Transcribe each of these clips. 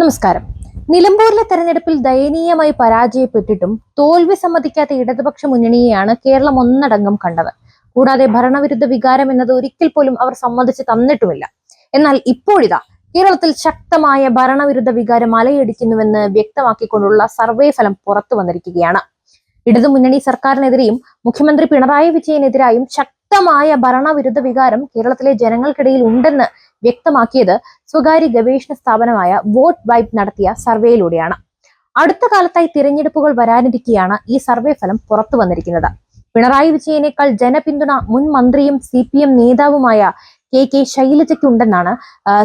നമസ്കാരം. നിലമ്പൂരിലെ തെരഞ്ഞെടുപ്പിൽ ദയനീയമായി പരാജയപ്പെട്ടിട്ടും തോൽവി സമ്മതിക്കാത്ത ഇടതുപക്ഷ മുന്നണിയെയാണ് കേരളം ഒന്നടങ്കം കണ്ടത്. കൂടാതെ ഭരണവിരുദ്ധ വികാരം എന്നത് ഒരിക്കൽ പോലും അവർ സമ്മതിച്ച് തന്നിട്ടുമില്ല. എന്നാൽ ഇപ്പോഴിതാ കേരളത്തിൽ ശക്തമായ ഭരണവിരുദ്ധ വികാരം അലയടിക്കുന്നുവെന്ന് വ്യക്തമാക്കിക്കൊണ്ടുള്ള സർവേ ഫലം പുറത്തു വന്നിരിക്കുകയാണ്. ഇടതുമുന്നണി സർക്കാരിനെതിരെയും മുഖ്യമന്ത്രി പിണറായി വിജയനെതിരായും ശക്തമായ ഭരണവിരുദ്ധ വികാരം കേരളത്തിലെ ജനങ്ങൾക്കിടയിൽ ഉണ്ടെന്ന് വ്യക്തമാക്കിയത് സ്വകാര്യ ഗവേഷണ സ്ഥാപനമായ വോട്ട് വൈബ് നടത്തിയ സർവേയിലൂടെയാണ്. അടുത്ത കാലത്തായി തിരഞ്ഞെടുപ്പുകൾ വരാനിരിക്കെയാണ് ഈ സർവേ ഫലം പുറത്തു വന്നിരിക്കുന്നത്. പിണറായി വിജയനേക്കാൾ ജനപിന്തുണ മുൻ മന്ത്രിയും സി പി എം നേതാവുമായ കെ കെ ശൈലജയ്ക്കുണ്ടെന്നാണ്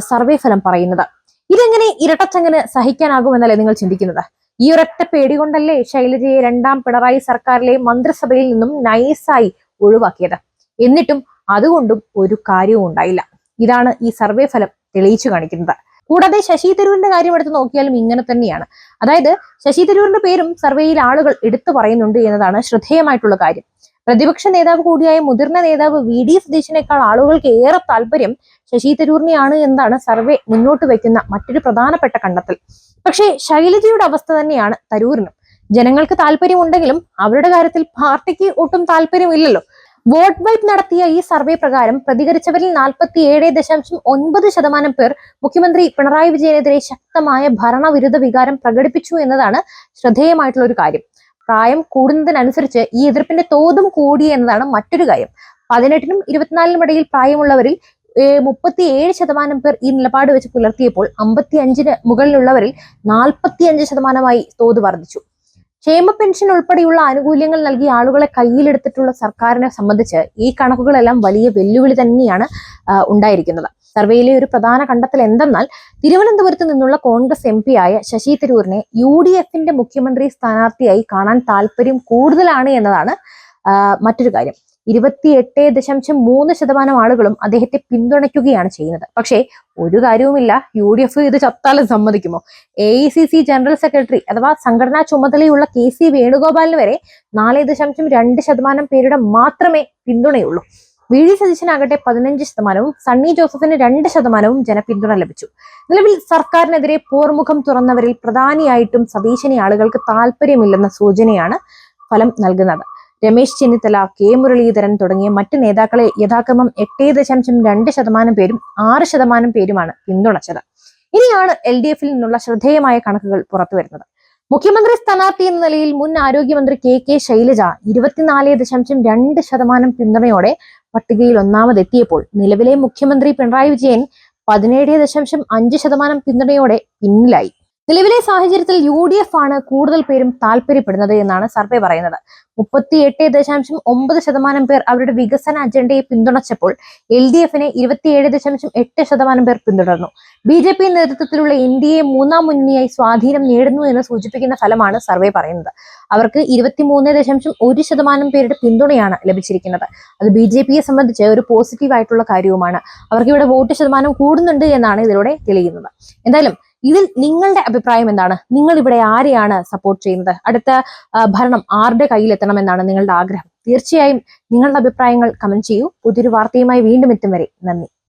സർവേ ഫലം പറയുന്നത്. ഇതെങ്ങനെ ഇരട്ടച്ചങ്ങനെ സഹിക്കാനാകുമെന്നല്ലേ നിങ്ങൾ ചിന്തിക്കുന്നത്? ഈ ഒരൊറ്റ പേടി കൊണ്ടല്ലേ ശൈലജയെ രണ്ടാം പിണറായി സർക്കാരിലെ മന്ത്രിസഭയിൽ നിന്നും നൈസായി ഒഴിവാക്കിയത്? എന്നിട്ടും അതുകൊണ്ടും ഒരു കാര്യവും ഉണ്ടായില്ല ഇതാണ് ഈ സർവേ ഫലം തെളിയിച്ചു കാണിക്കുന്നത്. കൂടാതെ ശശി തരൂരിന്റെ കാര്യം എടുത്ത് നോക്കിയാലും ഇങ്ങനെ തന്നെയാണ്. അതായത് ശശി തരൂരിന്റെ പേരും സർവേയിൽ ആളുകൾ എടുത്തു പറയുന്നുണ്ട് എന്നതാണ് ശ്രദ്ധേയമായിട്ടുള്ള കാര്യം. പ്രതിപക്ഷ നേതാവ് കൂടിയായ മുതിർന്ന നേതാവ് വി ഡി സതീശിനേക്കാൾ ആളുകൾക്ക് ഏറെ താല്പര്യം ശശി തരൂരിനെയാണ് എന്നതാണ് സർവേ മുന്നോട്ട് വയ്ക്കുന്ന മറ്റൊരു പ്രധാനപ്പെട്ട കണ്ടെത്തൽ. പക്ഷേ ശൈലജയുടെ അവസ്ഥ തന്നെയാണ് തരൂരിനും. ജനങ്ങൾക്ക് താല്പര്യമുണ്ടെങ്കിലും അവരുടെ കാര്യത്തിൽ പാർട്ടിക്ക് ഒട്ടും താല്പര്യമില്ലല്ലോ. വോട്ട് വൈപ്പ് നടത്തിയ ഈ സർവേ പ്രകാരം പ്രതികരിച്ചവരിൽ നാൽപ്പത്തി ഏഴ് ദശാംശം ഒൻപത് ശതമാനം പേർ മുഖ്യമന്ത്രി പിണറായി വിജയനെതിരെ ശക്തമായ ഭരണവിരുദ്ധ വികാരം പ്രകടിപ്പിച്ചു എന്നതാണ് ശ്രദ്ധേയമായിട്ടുള്ള ഒരു കാര്യം. പ്രായം കൂടുന്നതിനനുസരിച്ച് ഈ എതിർപ്പിന്റെ തോതും കൂടി എന്നതാണ് മറ്റൊരു കാര്യം. പതിനെട്ടിനും ഇരുപത്തിനാലിനും ഇടയിൽ പ്രായമുള്ളവരിൽ മുപ്പത്തി ഏഴ് ശതമാനം പേർ ഈ നിലപാട് വെച്ച് പുലർത്തിയപ്പോൾ അമ്പത്തി അഞ്ചിന് മുകളിലുള്ളവരിൽ നാൽപ്പത്തി അഞ്ച് ശതമാനമായി തോത് വർദ്ധിച്ചു. ക്ഷേമ പെൻഷൻ ഉൾപ്പെടെയുള്ള ആനുകൂല്യങ്ങൾ നൽകി ആളുകളെ കയ്യിലെടുത്തിട്ടുള്ള സർക്കാരിനെ സംബന്ധിച്ച് ഈ കണക്കുകളെല്ലാം വലിയ വെല്ലുവിളി തന്നെയാണ് ഉണ്ടായിരിക്കുന്നത്. സർവേയിലെ ഒരു പ്രധാന കണ്ടെത്തൽ എന്തെന്നാൽ തിരുവനന്തപുരത്ത് നിന്നുള്ള കോൺഗ്രസ് എം ആയ ശശി തരൂരിനെ യു ഡി എഫിന്റെ മുഖ്യമന്ത്രി സ്ഥാനാർത്ഥിയായി കാണാൻ താല്പര്യം കൂടുതലാണ് എന്നതാണ് മറ്റൊരു കാര്യം. ഇരുപത്തിയെട്ട് ദശാംശം മൂന്ന് ശതമാനം ആളുകളും അദ്ദേഹത്തെ പിന്തുണയ്ക്കുകയാണ് ചെയ്യുന്നത്. പക്ഷേ ഒരു കാര്യവുമില്ല. യു ഡി എഫ് ഇത് ചത്താലും സമ്മതിക്കുമോ? A I C C general secretary അഥവാ സംഘടനാ ചുമതലയുള്ള കെ സി വേണുഗോപാലിന് വരെ നാല് ദശാംശം രണ്ട് ശതമാനം പേരുടെ മാത്രമേ പിന്തുണയുള്ളൂ. വി ഡി സതീശനാകട്ടെ പതിനഞ്ച് ശതമാനവും സണ്ണി ജോസഫിന് രണ്ട് ശതമാനവും ജനപിന്തുണ ലഭിച്ചു. നിലവിൽ സർക്കാരിനെതിരെ പോർമുഖം തുറന്നവരിൽ പ്രധാനിയായിട്ടും സതീശനെ ആളുകൾക്ക് താല്പര്യമില്ലെന്ന സൂചനയാണ് ഫലം നൽകുന്നത്. രമേശ് ചെന്നിത്തല കെ. മുരളീധരൻ തുടങ്ങിയ മറ്റ് നേതാക്കളെ യഥാക്രമം എട്ടേ ദശാംശം രണ്ട് ശതമാനം പേരും ആറ് ശതമാനം പേരുമാണ് പിന്തുണച്ചത്. ഇനിയാണ് എൽ ഡി എഫിൽ നിന്നുള്ള ശ്രദ്ധേയമായ കണക്കുകൾ പുറത്തുവരുന്നത്. മുഖ്യമന്ത്രി സ്ഥാനാർത്ഥി എന്ന നിലയിൽ മുൻ ആരോഗ്യമന്ത്രി കെ. കെ. ശൈലജ ഇരുപത്തിനാല് ദശാംശം രണ്ട് ശതമാനം പിന്തുണയോടെ പട്ടികയിൽ ഒന്നാമതെത്തിയപ്പോൾ നിലവിലെ മുഖ്യമന്ത്രി പിണറായി വിജയൻ പതിനേഴ് ദശാംശം അഞ്ച് ശതമാനം പിന്തുണയോടെ പിന്നിലായി. നിലവിലെ സാഹചര്യത്തിൽ യു ഡി എഫ് ആണ് കൂടുതൽ പേരും താല്പര്യപ്പെടുന്നത് എന്നാണ് സർവേ പറയുന്നത്. മുപ്പത്തി എട്ട് ദശാംശം ഒമ്പത് ശതമാനം പേർ അവരുടെ വികസന അജണ്ടയെ പിന്തുണച്ചപ്പോൾ എൽ ഡി എഫിനെ ഇരുപത്തിയേഴ് ദശാംശം എട്ട് ശതമാനം പേർ പിന്തുടർന്നു. ബി ജെ പി നേതൃത്വത്തിലുള്ള എൻ ഡി എ മൂന്നാം മുന്നണിയായി സ്വാധീനം നേടുന്നു എന്ന് സൂചിപ്പിക്കുന്ന ഫലമാണ് സർവേ പറയുന്നത്. അവർക്ക് ഇരുപത്തിമൂന്ന് ദശാംശം ഒരു ശതമാനം പേരുടെ പിന്തുണയാണ് ലഭിച്ചിരിക്കുന്നത്. അത് ബി ജെ പിയെ സംബന്ധിച്ച് ഒരു പോസിറ്റീവ് ആയിട്ടുള്ള കാര്യവുമാണ്. അവർക്ക് ഇവിടെ വോട്ട് ശതമാനം കൂടുന്നുണ്ട് എന്നാണ് ഇതിലൂടെ തെളിയുന്നത്. എന്തായാലും ഇതിൽ നിങ്ങളുടെ അഭിപ്രായം എന്താണ്? നിങ്ങൾ ഇവിടെ ആരെയാണ് സപ്പോർട്ട് ചെയ്യുന്നത്? അടുത്ത ഭരണം ആരുടെ കയ്യിൽ കയ്യിലെത്തണമെന്നാണ് നിങ്ങളുടെ ആഗ്രഹം? തീർച്ചയായും നിങ്ങളുടെ അഭിപ്രായങ്ങൾ കമന്റ് ചെയ്യൂ. പുതിയൊരു വാർത്തയുമായി വീണ്ടും എത്തും വരെ. നന്ദി.